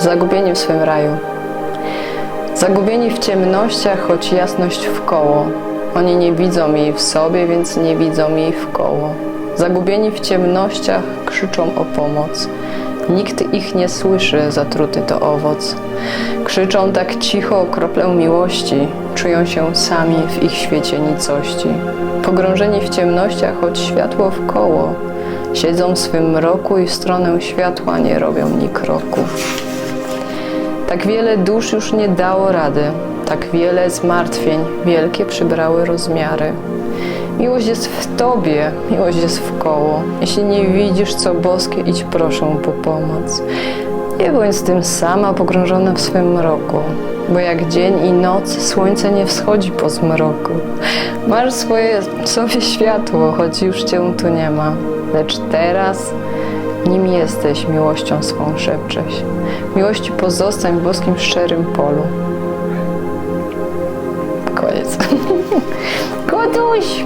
zagubieni w swym raju. Zagubieni w ciemnościach, choć jasność w koło. Oni nie widzą jej w sobie, więc nie widzą jej w koło. Zagubieni w ciemnościach krzyczą o pomoc. Nikt ich nie słyszy, zatruty to owoc. Krzyczą tak cicho o kroplę miłości, czują się sami w ich świecie nicości. Pogrążeni w ciemnościach, choć światło w koło, siedzą w swym mroku i w stronę światła nie robią ni kroku. Tak wiele dusz już nie dało rady, tak wiele zmartwień wielkie przybrały rozmiary. Miłość jest w Tobie, miłość jest w koło. Jeśli nie widzisz, co boskie, idź proszę po pomoc. Nie bądź z tym sama pogrążona w swym mroku, bo jak dzień i noc słońce nie wschodzi po zmroku. Masz swoje sobie światło, choć już Cię tu nie ma, lecz teraz nim jesteś, miłością swą szepczesz. Miłości pozostań w boskim szczerym polu. Koniec. Kotuś!